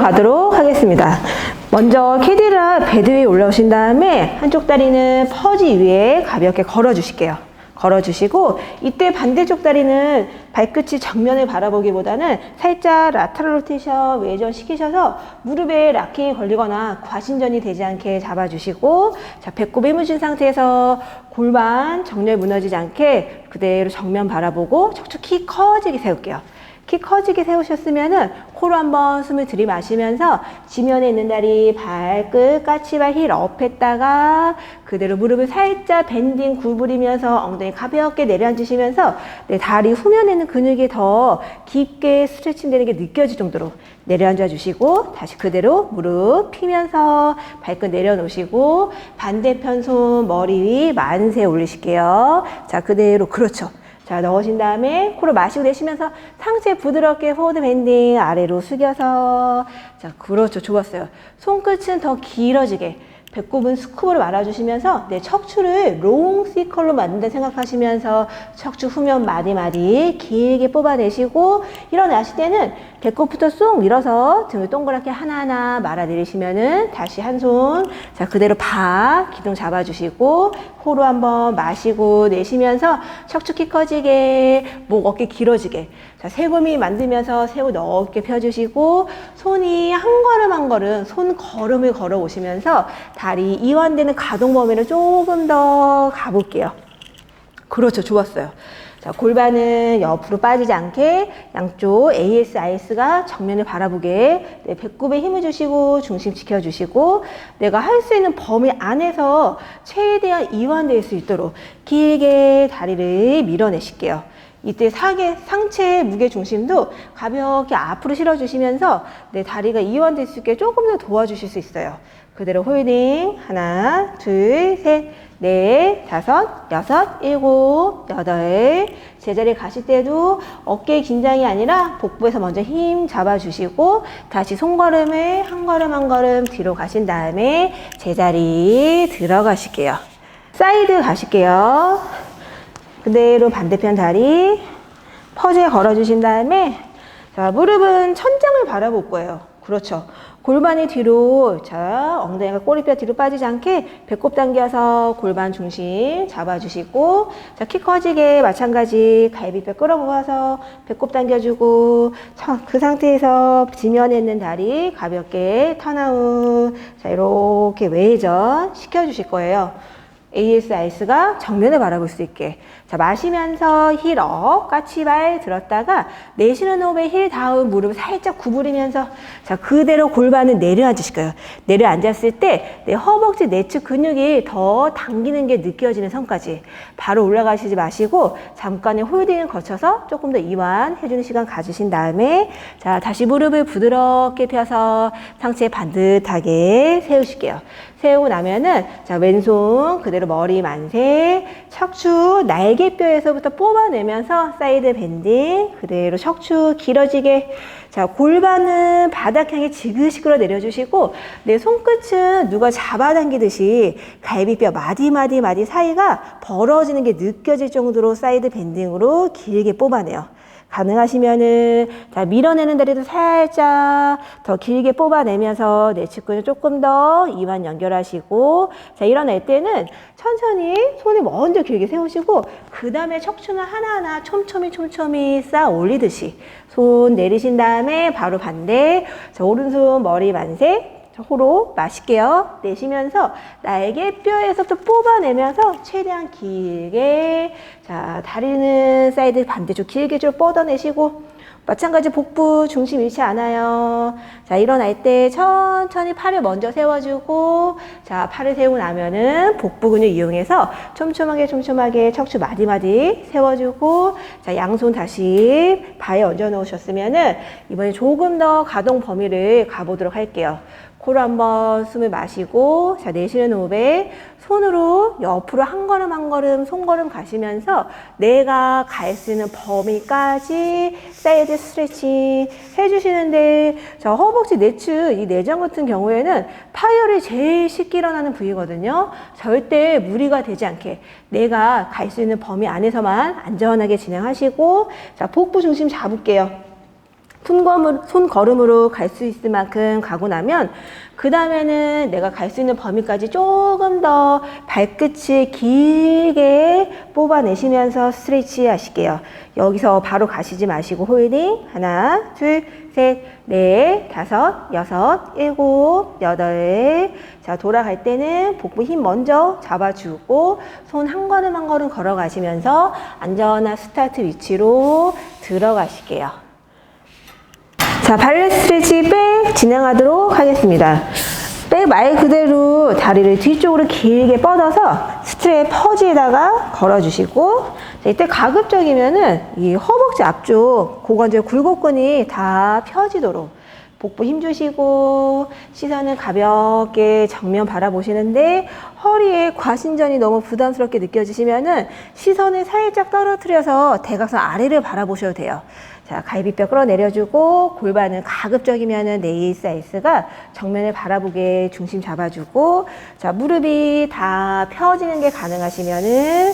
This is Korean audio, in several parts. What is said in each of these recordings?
들어가도록 하겠습니다. 먼저 캐디라 베드 위에 올라오신 다음에 한쪽 다리는 퍼지 위에 가볍게 걸어 주실게요. 걸어 주시고 이때 반대쪽 다리는 발끝이 정면을 바라보기보다는 살짝 라테럴 로테이션 외전 시키셔서 무릎에 락킹이 걸리거나 과신전이 되지 않게 잡아 주시고 자 배꼽 이무진 상태에서 골반 정렬 무너지지 않게 그대로 정면 바라보고 척추 키 커지게 세울게요. 키 커지게 세우셨으면은 코로 한번 숨을 들이마시면서 지면에 있는 다리 발끝 까치발 힐 업했다가 그대로 무릎을 살짝 밴딩 구부리면서 엉덩이 가볍게 내려앉으시면서 내 다리 후면에 있는 근육이 더 깊게 스트레칭 되는 게 느껴질 정도로 내려앉아 주시고 다시 그대로 무릎 피면서 발끝 내려놓으시고 반대편 손 머리 위 만세 올리실게요. 자 그대로 그렇죠. 자, 넣으신 다음에 코로 마시고 내쉬면서 상체 부드럽게 포워드 밴딩 아래로 숙여서 자, 그렇죠. 좋았어요. 손끝은 더 길어지게 배꼽은 스쿱으로 말아주시면서 내 척추를 롱 C컬로 만든다 생각하시면서 척추 후면 마디마디 길게 뽑아내시고 일어나실 때는 배꼽부터 쏙 밀어서 등을 동그랗게 하나하나 말아 내리시면은 다시 한 손 자 그대로 바 기둥 잡아주시고 코로 한번 마시고 내쉬면서 척추 키 커지게 목 어깨 길어지게 자 세구미 만들면서 세구 넓게 펴주시고 손이 한 걸음 한 걸음 손 걸음을 걸어 오시면서 다리 이완되는 가동 범위를 조금 더 가볼게요. 그렇죠. 좋았어요. 자, 골반은 옆으로 빠지지 않게 양쪽 ASIS가 정면을 바라보게 네, 배꼽에 힘을 주시고 중심 지켜주시고 내가 할 수 있는 범위 안에서 최대한 이완될 수 있도록 길게 다리를 밀어내실게요. 이때 상의, 상체의 무게 중심도 가볍게 앞으로 실어주시면서 내 다리가 이완될 수 있게 조금 더 도와주실 수 있어요. 그대로 홀딩 하나, 둘, 셋, 넷, 다섯, 여섯, 일곱, 여덟. 제자리 가실 때도 어깨 긴장이 아니라 복부에서 먼저 힘 잡아주시고 다시 손걸음을 한 걸음 한 걸음 뒤로 가신 다음에 제자리 들어가실게요. 사이드 가실게요. 그대로 반대편 다리 퍼즈에 걸어주신 다음에 자 무릎은 천장을 바라볼 거예요. 그렇죠. 골반이 뒤로 자 엉덩이가 꼬리뼈 뒤로 빠지지 않게 배꼽 당겨서 골반 중심 잡아주시고 자 키 커지게 마찬가지 갈비뼈 끌어모아서 배꼽 당겨주고 자, 그 상태에서 지면에 있는 다리 가볍게 턴아웃 자 이렇게 외전 시켜주실 거예요. AS 아이스가 정면을 바라볼 수 있게. 자, 마시면서 힐 업, 까치발 들었다가 내쉬는 호흡에 힐 다운 무릎 살짝 구부리면서 자, 그대로 골반을 내려앉으실 거예요. 내려앉았을 때 내 허벅지 내측 근육이 더 당기는 게 느껴지는 선까지 바로 올라가시지 마시고 잠깐의 홀딩을 거쳐서 조금 더 이완해 주는 시간 가지신 다음에 자, 다시 무릎을 부드럽게 펴서 상체 반듯하게 세우실게요. 세우고 나면은 자 왼손 그대로 머리 만세 척추 날개 뼈에서부터 뽑아내면서 사이드 밴딩 그대로 척추 길어지게 자 골반은 바닥 향해 지그시 끌어 내려주시고 내 손끝은 누가 잡아당기듯이 갈비뼈 마디 마디 마디 사이가 벌어지는 게 느껴질 정도로 사이드 밴딩으로 길게 뽑아내요. 가능하시면은 자 밀어내는 다리도 살짝 더 길게 뽑아내면서 내측근을 조금 더 이완 연결하시고 자 일어날 때는 천천히 손을 먼저 길게 세우시고 그 다음에 척추는 하나하나 촘촘히 촘촘히 쌓아 올리듯이 손 내리신 다음에 바로 반대 자 오른손 머리 만세 자, 호로 마실게요. 내쉬면서 날개 뼈에서부터 뽑아내면서 최대한 길게 자 다리는 사이드 반대쪽 길게 좀 뻗어내시고 마찬가지 복부 중심 잃지 않아요. 자 일어날 때 천천히 팔을 먼저 세워주고 자 팔을 세우고 나면은 복부 근육 이용해서 촘촘하게 촘촘하게 척추 마디마디 세워주고 자 양손 다시 바에 얹어 놓으셨으면은 이번에 조금 더 가동 범위를 가보도록 할게요. 코로 한번 숨을 마시고 자 내쉬는 호흡에 손으로 옆으로 한 걸음 한 걸음 손걸음 가시면서 내가 갈 수 있는 범위까지 사이드 스트레칭 해주시는데 자 허벅지 내측 이 내장 같은 경우에는 파열이 제일 쉽게 일어나는 부위거든요. 절대 무리가 되지 않게 내가 갈 수 있는 범위 안에서만 안전하게 진행하시고 자 복부 중심 잡을게요. 손걸음, 손걸음으로 갈 수 있을 만큼 가고 나면 그 다음에는 내가 갈 수 있는 범위까지 조금 더 발끝을 길게 뽑아내시면서 스트레치 하실게요. 여기서 바로 가시지 마시고 홀딩 하나 둘 셋, 넷, 다섯, 여섯, 일곱, 여덟. 자, 돌아갈 때는 복부 힘 먼저 잡아주고 손 한 걸음 한 걸음 걸어가시면서 안전한 스타트 위치로 들어가실게요. 자, 발레 스트레치 백 진행하도록 하겠습니다. 백 말 그대로 다리를 뒤쪽으로 길게 뻗어서 스트랩 퍼지에다가 걸어주시고 자, 이때 가급적이면은 이 허벅지 앞쪽 고관절 굴곡근이 다 펴지도록 복부 힘 주시고 시선을 가볍게 정면 바라보시는데 허리에 과신전이 너무 부담스럽게 느껴지시면은 시선을 살짝 떨어뜨려서 대각선 아래를 바라보셔도 돼요. 자, 갈비뼈 끌어내려주고 골반은 가급적이면은 네일 사이즈가 정면을 바라보게 중심 잡아주고 자, 무릎이 다 펴지는 게 가능하시면은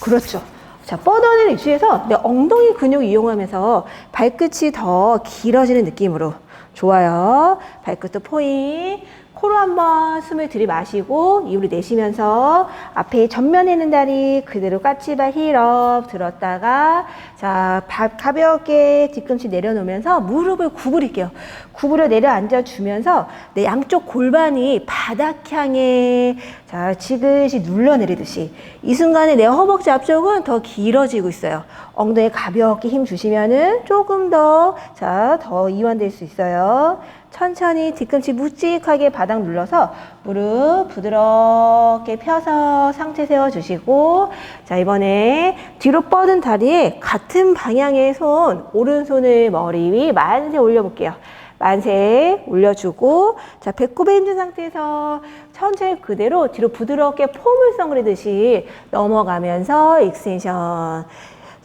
그렇죠. 자, 뻗어내는 위치에서 내 엉덩이 근육 이용하면서 발끝이 더 길어지는 느낌으로 좋아요. 발끝도 포인. 코로 한번 숨을 들이마시고 이후로 내쉬면서 앞에 전면에 있는 다리 그대로 까치발 힐업 들었다가 자 바- 가볍게 뒤꿈치 내려놓으면서 무릎을 구부릴게요. 구부려 내려앉아 주면서 내 양쪽 골반이 바닥 향해 자 지그시 눌러내리듯이 이 순간에 내 허벅지 앞쪽은 더 길어지고 있어요. 엉덩이 가볍게 힘 주시면은 조금 더자더 이완될 수 있어요. 천천히 뒤꿈치 묵직하게 바닥 눌러서 무릎 부드럽게 펴서 상체 세워주시고 자 이번에 뒤로 뻗은 다리에 같은 방향의 손 오른손을 머리 위 만세 올려볼게요. 만세 올려주고 자 배꼽에 힘준 상태에서 천천히 그대로 뒤로 부드럽게 포물선 그리듯이 넘어가면서 익스텐션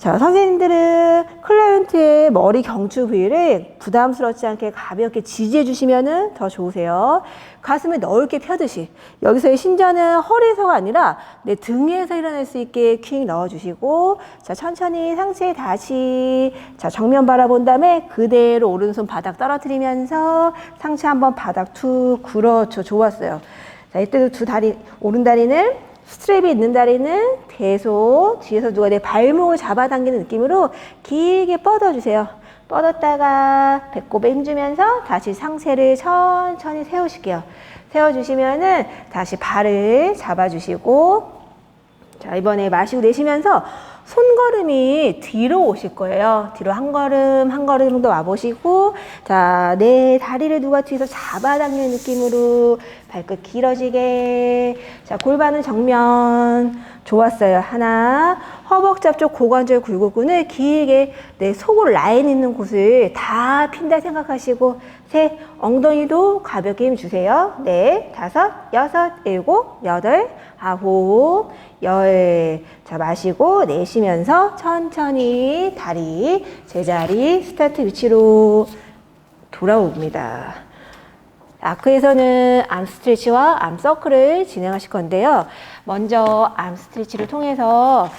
자, 선생님들은 클라이언트의 머리 경추 부위를 부담스럽지 않게 가볍게 지지해 주시면 더 좋으세요. 가슴을 넓게 펴듯이. 여기서의 신전은 허리에서가 아니라 내 등에서 일어날 수 있게 퀵 넣어주시고, 자, 천천히 상체 다시, 자, 정면 바라본 다음에 그대로 오른손 바닥 떨어뜨리면서 상체 한번 바닥 툭, 그렇죠. 좋았어요. 자, 이때도 두 다리, 오른 다리는 스트랩이 있는 다리는 계속 뒤에서 누가 내 발목을 잡아당기는 느낌으로 길게 뻗어주세요. 뻗었다가 배꼽에 힘주면서 다시 상체를 천천히 세우실게요. 세워주시면은 다시 발을 잡아주시고 자, 이번에 마시고 내쉬면서 손걸음이 뒤로 오실 거예요. 뒤로 한 걸음, 한 걸음 정도 와보시고, 자, 내 다리를 누가 뒤에서 잡아당기는 느낌으로 발끝 길어지게. 자, 골반은 정면. 좋았어요. 하나. 허벅지 앞쪽 고관절 굴곡근을 길게 내 속으로 라인 있는 곳을 다 핀다 생각하시고, 셋. 엉덩이도 가볍게 힘 주세요. 넷, 다섯, 여섯, 일곱, 여덟, 아홉, 열. 자, 마시고 내쉬면서 천천히 다리 제자리 스타트 위치로 돌아옵니다. 아크에서는 암 스트레치와 암 서클을 진행하실 건데요. 먼저 암 스트레치를 통해서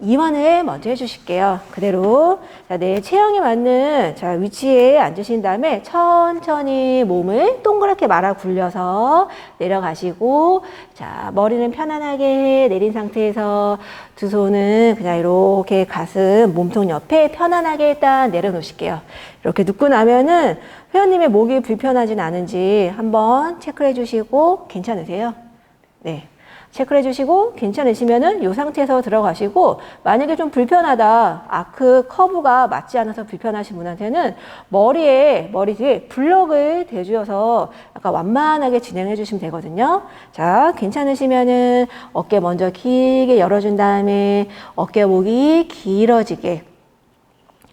이완을 먼저 해주실게요. 그대로 자, 내 체형에 맞는 자, 위치에 앉으신 다음에 천천히 몸을 동그랗게 말아 굴려서 내려가시고 자 머리는 편안하게 내린 상태에서 두 손은 그냥 이렇게 가슴 몸통 옆에 편안하게 일단 내려놓으실게요. 이렇게 눕고 나면은 회원님의 목이 불편하진 않은지 한번 체크해 주시고 괜찮으세요? 네. 체크를 해주시고 괜찮으시면은 이 상태에서 들어가시고 만약에 좀 불편하다 아크 커브가 맞지 않아서 불편하신 분한테는 머리에 머리 뒤에 블럭을 대주어서 약간 완만하게 진행해 주시면 되거든요. 자 괜찮으시면은 어깨 먼저 길게 열어준 다음에 어깨 목이 길어지게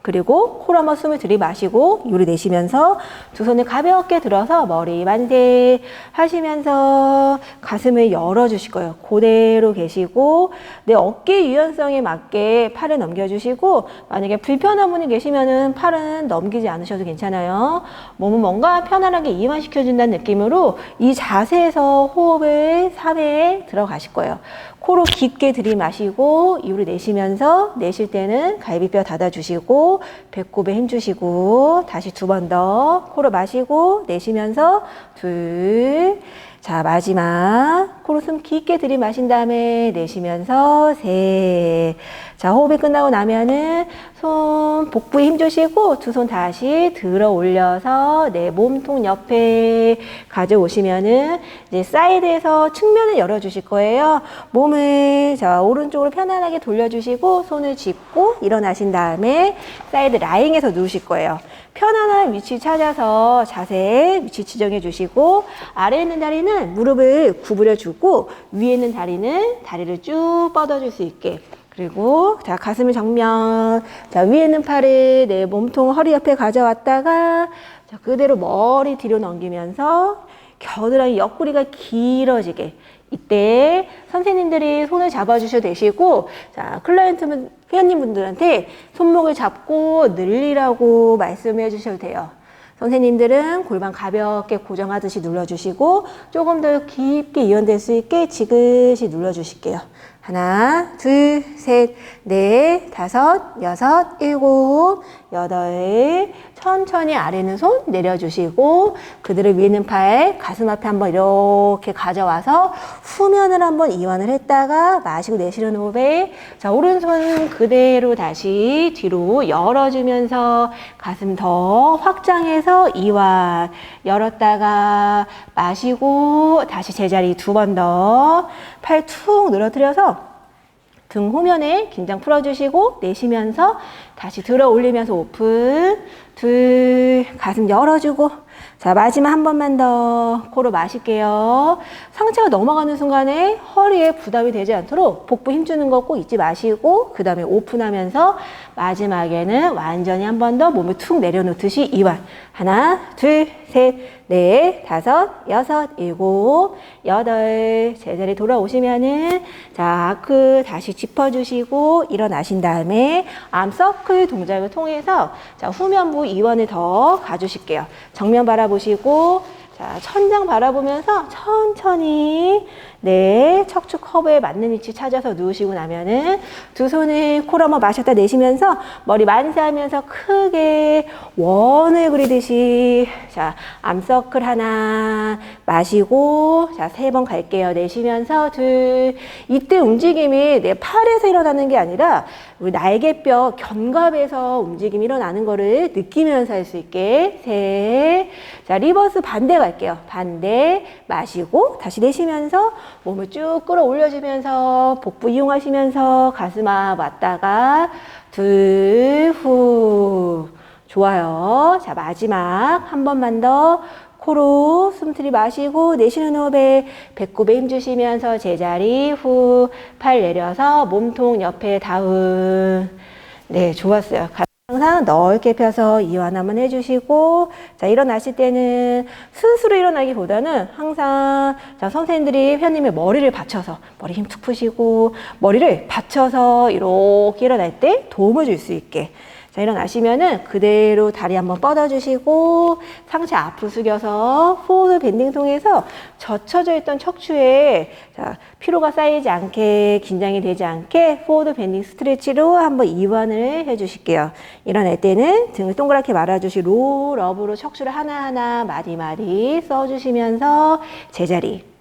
그리고 코로 한번 숨을 들이마시고 유리 내쉬면서 두 손을 가볍게 들어서 머리 만세 하시면서 가슴을 열어주실 거예요. 그대로 계시고 내 어깨 유연성에 맞게 팔을 넘겨주시고 만약에 불편한 분이 계시면은 팔은 넘기지 않으셔도 괜찮아요. 몸은 뭔가 편안하게 이완시켜준다는 느낌으로 이 자세에서 호흡을 3회 들어가실 거예요. 코로 깊게 들이마시고 이후로 내쉬면서 내쉴 때는 갈비뼈 닫아주시고 배꼽에 힘 주시고 다시 두 번 더 코로 마시고 내쉬면서 둘. 자, 마지막. 코로 숨 깊게 들이마신 다음에 내쉬면서 셋. 자, 호흡이 끝나고 나면은 손 복부에 힘 주시고 두 손 다시 들어 올려서 내 몸통 옆에 가져오시면은 이제 사이드에서 측면을 열어 주실 거예요. 몸을 자, 오른쪽으로 편안하게 돌려 주시고 손을 짚고 일어나신 다음에 사이드 라인에서 누우실 거예요. 편안한 위치 찾아서 자세 위치 지정해 주시고 아래에 있는 다리는 무릎을 구부려 주고 위에 있는 다리는 다리를 쭉 뻗어 줄 수 있게. 그리고 자 가슴을 정면. 자 위에 있는 팔을 내 몸통 허리 옆에 가져왔다가 자 그대로 머리 뒤로 넘기면서 겨드랑이 옆구리가 길어지게. 이때 선생님들이 손을 잡아주셔도 되시고 자 클라이언트 회원님분들한테 손목을 잡고 늘리라고 말씀해 주셔도 돼요. 선생님들은 골반 가볍게 고정하듯이 눌러주시고 조금 더 깊게 이완될 수 있게 지그시 눌러주실게요. 하나, 둘, 셋, 넷, 다섯, 여섯, 일곱, 여덟. 천천히 아래는 손 내려주시고 그대로 위에는 팔 가슴 앞에 한번 이렇게 가져와서 후면을 한번 이완을 했다가 마시고 내쉬는 호흡에 자 오른손 그대로 다시 뒤로 열어주면서 가슴 더 확장해서 이완 열었다가 마시고 다시 제자리 두 번 더 팔 툭 늘어뜨려서 등 후면에 긴장 풀어주시고 내쉬면서 다시 들어 올리면서 오픈 둘 가슴 열어주고. 자 마지막 한 번만 더 코로 마실게요. 상체가 넘어가는 순간에 허리에 부담이 되지 않도록 복부 힘주는 거 꼭 잊지 마시고 그 다음에 오픈하면서 마지막에는 완전히 한 번 더 몸을 툭 내려놓듯이 이완. 하나 둘 셋 넷 다섯 여섯 일곱 여덟. 제자리 돌아오시면은 자 아크 다시 짚어주시고 일어나신 다음에 암서클 동작을 통해서 자 후면부 이완을 더 가주실게요. 정면 바라보시고 자 천장 바라보면서 천천히 네 척추 커브에 맞는 위치 찾아서 누우시고 나면은 두 손을 코로 한번 마셨다 내쉬면서 머리 만세하면서 크게 원을 그리듯이 자 암서클 하나 마시고 자 세 번 갈게요. 내쉬면서 둘. 이때 움직임이 내 팔에서 일어나는 게 아니라 우리 날개뼈 견갑에서 움직임이 일어나는 거를 느끼면서 할 수 있게. 셋 자 리버스 반대 갈게요. 반대 마시고 다시 내쉬면서 몸을 쭉 끌어올려주면서 복부 이용하시면서 가슴 앞 왔다가 둘 후 좋아요. 자, 마지막 한 번만 더 코로 숨 들이마시고 내쉬는 호흡에 배꼽에 힘 주시면서 제자리 후 팔 내려서 몸통 옆에 다운 네 좋았어요. 항상 넓게 펴서 이완 한번 해주시고 자 일어나실 때는 스스로 일어나기보다는 항상 자 선생님들이 회원님의 머리를 받쳐서 머리 힘 툭 푸시고 머리를 받쳐서 이렇게 일어날 때 도움을 줄 수 있게 자, 일어나시면은 그대로 다리 한번 뻗어주시고 상체 앞으로 숙여서 포드 밴딩 통해서 젖혀져 있던 척추에 자, 피로가 쌓이지 않게 긴장이 되지 않게 포드 밴딩 스트레치로 한번 이완을 해주실게요. 일어날 때는 등을 동그랗게 말아주시 롤업으로 척추를 하나하나 마디마디 써주시면서 제자리